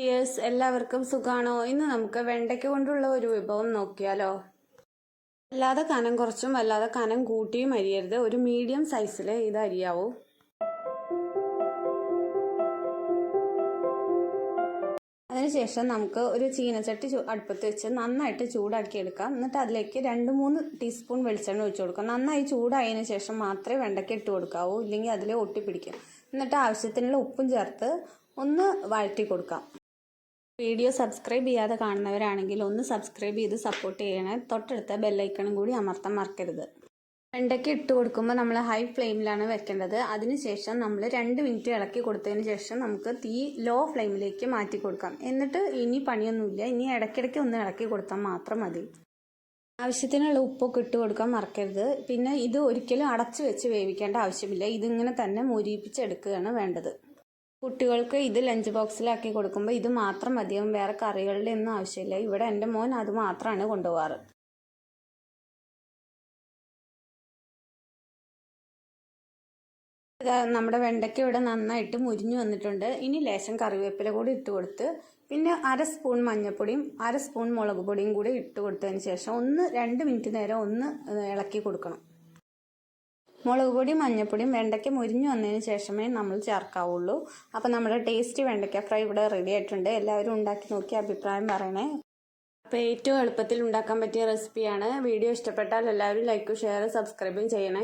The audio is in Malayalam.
യെസ് എല്ലാവർക്കും സുഖാണോ? ഇന്ന് നമുക്ക് വെണ്ടയ്ക്ക കൊണ്ടുള്ള ഒരു വിഭവം നോക്കിയാലോ? അല്ലാതെ കനം കുറച്ചും അല്ലാതെ കനം കൂട്ടിയും അരിയരുത്. ഒരു മീഡിയം സൈസിൽ ഇത് അരിയാവൂ. അതിനുശേഷം നമുക്ക് ഒരു ചീനച്ചട്ടി അടുപ്പത്ത് വെച്ച് നന്നായിട്ട് ചൂടാക്കി എടുക്കാം എന്നിട്ട് അതിലേക്ക് രണ്ട് മൂന്ന് ടീസ്പൂൺ വെളിച്ചെണ്ണ ഒഴിച്ചു കൊടുക്കാം. നന്നായി ചൂടായതിനു ശേഷം മാത്രമേ വെണ്ടയ്ക്ക ഇട്ട് കൊടുക്കാവൂ. ഇല്ലെങ്കിൽ അതിൽ ഒട്ടിപ്പിടിക്കും. എന്നിട്ട് ആവശ്യത്തിനുള്ള ഉപ്പും ചേർത്ത് ഒന്ന് വഴറ്റി കൊടുക്കാം. വീഡിയോ സബ്സ്ക്രൈബ് ചെയ്യാതെ കാണുന്നവരാണെങ്കിൽ ഒന്ന് സബ്സ്ക്രൈബ് ചെയ്ത് സപ്പോർട്ട് ചെയ്യണേ. തൊട്ടടുത്ത ബെല്ലൈക്കണും കൂടി അമർത്താൻ മറക്കരുത്. വെണ്ടയ്ക്ക് ഇട്ട് കൊടുക്കുമ്പോൾ നമ്മൾ ഹൈ ഫ്ലെയിമിലാണ് വെക്കേണ്ടത്. അതിനുശേഷം നമ്മൾ രണ്ട് മിനിറ്റ് ഇളക്കി കൊടുത്തതിന് ശേഷം നമുക്ക് തീ ലോ ഫ്ലെയിമിലേക്ക് മാറ്റി കൊടുക്കാം. എന്നിട്ട് ഇനി പണിയൊന്നുമില്ല. ഇനി ഇടയ്ക്കിടയ്ക്ക് ഒന്ന് ഇളക്കി കൊടുത്താൽ മാത്രം മതി. ആവശ്യത്തിനുള്ള ഉപ്പൊക്കെ ഇട്ട് കൊടുക്കാൻ മറക്കരുത്. പിന്നെ ഇത് ഒരിക്കലും അടച്ചു വെച്ച് വേവിക്കേണ്ട ആവശ്യമില്ല. ഇതിങ്ങനെ തന്നെ മുരിപ്പിച്ചെടുക്കുകയാണ് വേണ്ടത്. കുട്ടികൾക്ക് ഇത് ലഞ്ച് ബോക്സിലാക്കി കൊടുക്കുമ്പോൾ ഇത് മാത്രം മതിയാവും വേറെ കറികളുടെ ഒന്നും ആവശ്യമില്ല. ഇവിടെ എന്റെ മോൻ അത് മാത്രമാണ് കൊണ്ടുപോകാറ് നമ്മുടെ വെണ്ടയ്ക്ക ഇവിടെ നന്നായിട്ട് മുരിഞ്ഞു വന്നിട്ടുണ്ട്. ഇനി ലേശം കറിവേപ്പില കൂടി ഇട്ട് കൊടുത്ത് പിന്നെ അര സ്പൂൺ മഞ്ഞൾപ്പൊടിയും അര സ്പൂൺ മുളക് പൊടിയും കൂടി ഇട്ട് കൊടുത്തതിന് ശേഷം ഒന്ന് രണ്ട് മിനിറ്റ് നേരം ഒന്ന് ഇളക്കി കൊടുക്കണം. മുളക് പൊടിയും മഞ്ഞൾപ്പൊടിയും വെണ്ടയ്ക്ക മുരിഞ്ഞു വന്നതിന് ശേഷമേ നമ്മൾ ചേർക്കാവുള്ളൂ. അപ്പോൾ നമ്മുടെ ടേസ്റ്റി വെണ്ടയ്ക്ക ഫ്രൈ ഇവിടെ റെഡി ആയിട്ടുണ്ട്. എല്ലാവരും ഉണ്ടാക്കി നോക്കി അഭിപ്രായം പറയണേ. അപ്പോൾ ഏറ്റവും എളുപ്പത്തിൽ ഉണ്ടാക്കാൻ പറ്റിയ റെസിപ്പിയാണ് വീഡിയോ ഇഷ്ടപ്പെട്ടാൽ എല്ലാവരും ലൈക്കും ഷെയർ സബ്സ്ക്രൈബും ചെയ്യണേ.